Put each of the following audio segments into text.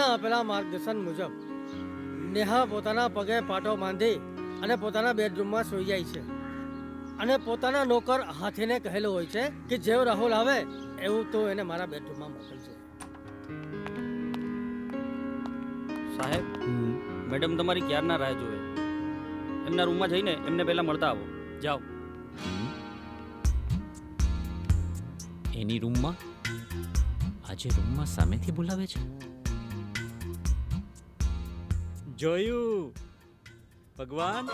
આપેલા માર્ગદર્શન મુજબ નેહા પોતાના પગે પાટો બાંધી અને પોતાના બેડરૂમમાં સૂઈ જાય છે. અને પોતાના નોકર હાથીને કહેલું હોય છે કે જેવો રાહુલ આવે એવું તો એને મારા બેડરૂમમાં મોકલજો. સાહેબ મેડમ તમારી ક્યારના રાહ જોવે? એમના રૂમમાં જઈને એમને પહેલા મળતા આવો. જાઓ. એની રૂમમાં? આજે રૂમમાં સામેથી બોલાવે છે? જોયું? ભગવાન,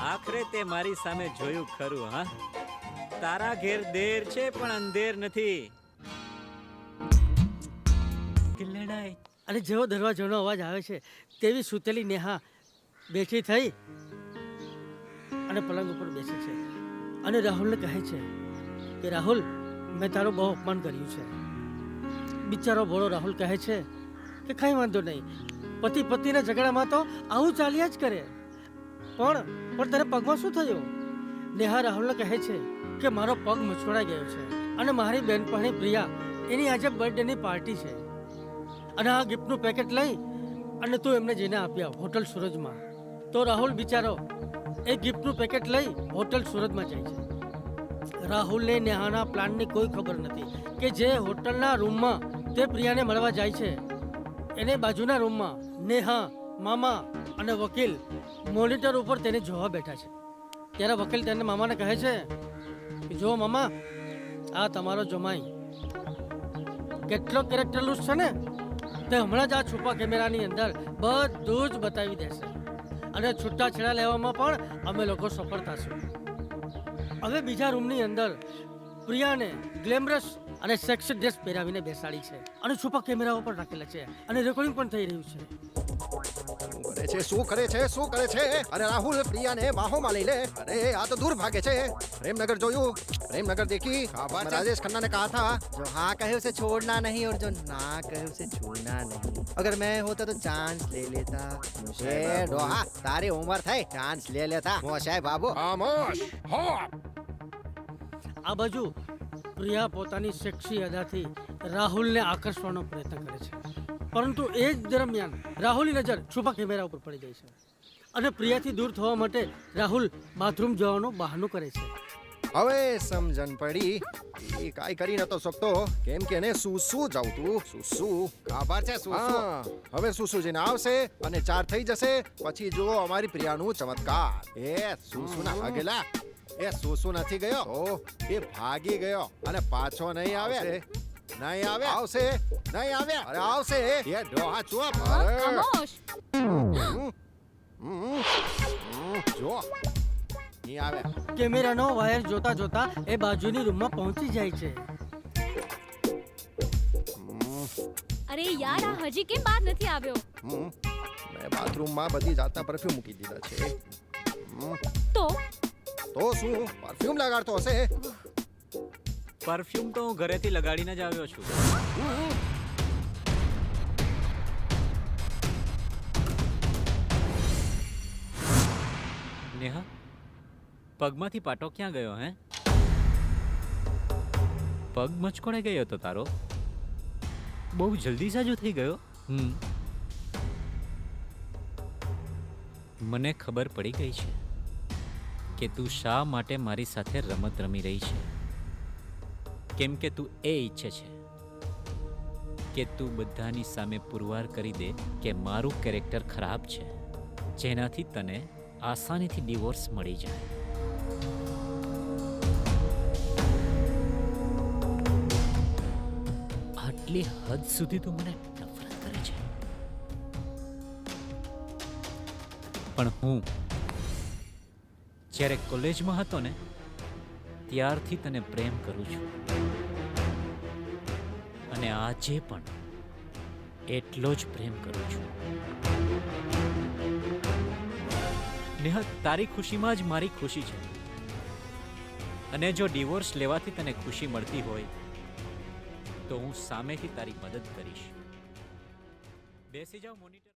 આખરે તે મારી સામે જોયું ખરું, હા? તારા ઘેર દેર છે, પણ અંધેર નથી. કે અને જેવો દરવાજાનો અવાજ આવે છે, તેવી સૂતેલી નેહા બેઠી થઈ અને પલંગ ઉપર બેસે છે. અને રાહુલને કહે છે કે, રાહુલ, મેં તારું બહુ અપમાન કર્યું છે. બિચારો ભોળો રાહુલ કહે છે કે, કંઈ વાંધો નહીં પતિ પતિના ઝઘડામાં તો આવું ચાલ્યા જ કરે. પણ પણ તારે પગમાં શું થયું? નેહા રાહુલને કહે છે કે મારો પગ મચકોડાઈ ગયો છે અને મારી બેનપણી પ્રિયા એની આજે બર્થડેની પાર્ટી છે. અને આ ગિફ્ટનું પેકેટ લઈ અને તું એમને જઈને આપ્યા હોટલ સુરજમાં. તો રાહુલ બિચારો એ ગિફ્ટનું પેકેટ લઈ હોટલ સુરજમાં જાય છે. રાહુલને નેહાના પ્લાનની કોઈ ખબર નથી કે જે હોટલના રૂમમાં તે પ્રિયાને મળવા જાય છે. એને બાજુના રૂમમાં નેહા, મામા અને વકીલ મોનિટર ઉપર તેને જોવા બેઠા છે. ત્યારે વકીલ તેને મામાને કહે છે કે, જો મામા, આ તમારો જમાઈ. કેટલો કેરેક્ટર લૂઝ છે ને? તે હમણાં જ આ છુપા કેમેરાની અંદર બધું જ બતાવી દેશે. અને છૂટાછેડા લેવામાં પણ અમે લોકો સફળ થશું. હવે બીજા રૂમની અંદર પ્રિયાને ગ્લેમરસ અને સેક્સ ડ્રેસ પહેરાવીને બેસાડી છે અને છુપા કેમેરાઓ પણ રાખેલા છે અને રેકોર્ડિંગ પણ થઈ રહ્યું છે શું કરે છે શું કરે છે શું કરે છે અરે રાહુલ પ્રિયાને બાહોમાં લઈ લે અરે આ તો દૂર ભાગે છે प्रेमनगर જોયું प्रेमनगर देखी मैं राजेश खन्ना ने कहा था जो हाँ कहे उसे छोड़ना नहीं और जो ना कहे उसे छोड़ना नहीं अगर मैं होता तो चांस ले लेता એ ડોહા તારી ઉંમર થઈ ચાન્સ લે લેતા મોશાય બાબુ ખામોશ હો આ બાજુ પ્રિયા પોતાની સેક્સી અદાથી રાહુલને આકર્ષવાનો પ્રયત્ન કરે છે. પરંતુ એ જ દરમિયાન રાહુલની નજર છુપા કેમેરા ઉપર પડી જાય છે અને પ્રિયાથી દૂર થવા માટે રાહુલ બાથરૂમ જવાનું બહાનું કરે છે. હવે સમજણ પડી. એ કાઈ કરી નતો શકતો. કેમ કે એને સુસુ જાવતું સુસુ. ખબર છે સુસુ. હવે સુસુ જઈને આવશે અને ચાર થઈ જશે. પછી જો અમારી પ્રિયાનું ચમત્કાર. એ સુસુ ના ભાગેલા એ સુસુ નથી ગયો. એ ભાગી ગયો. અને પાછો નહીં આવે. નહીં આવે. આવશે. નહીં આવે. અરે આવશે. એ ડોહા ચૂપ. અરે. ખામોશ. જો. નહીં આવે. કેમેરાનો વાયર જોતા જોતા એ બાજુની રૂમમાં પહોંચી જાય છે. અરે યાર આ હજી કેમ બહાર નથી આવ્યો? મેં બાથરૂમમાં બધી જાતના પરફ્યુમ મૂકી દીધા છે. તો? તો શું? પરફ્યુમ લગાડતો હશે? પરફ્યુમ તો હું ઘરેથી લગાડીને જ આવ્યો છું. નેહા, પગમાંથી પાટો ક્યાં ગયો, હે? પગ મચકોડે ગયો હતો તારો? બહુ જલ્દી સાજો થઈ ગયો? હમ. મને ખબર પડી ગઈ છે. કે તું શા માટે મારી સાથે રમત રમી રહી છે? કેમ કે તું એ ઈચ્છે છે કે તું બધાની સામે પુરવાર કરી દે કે મારું કેરેક્ટર ખરાબ છે, જેનાથી તને આસાનીથી ડિવોર્સ મળી જાય. આટલી હદ સુધી તું મને નફરત કરે છે. પણ હું જ્યારે કોલેજમાં હતો ને, ત્યારથી તને પ્રેમ કરું છું. અને આજે પણ એટલો જ પ્રેમ કરું છું. નેહા, તારી ખુશીમાં જ મારી ખુશી છે. અને જો ડિવોર્સ લેવાથી તને ખુશી મળતી હોય, તો હું સામેથી તારી મદદ કરીશ. બેસી જાઓ, મોનિટર.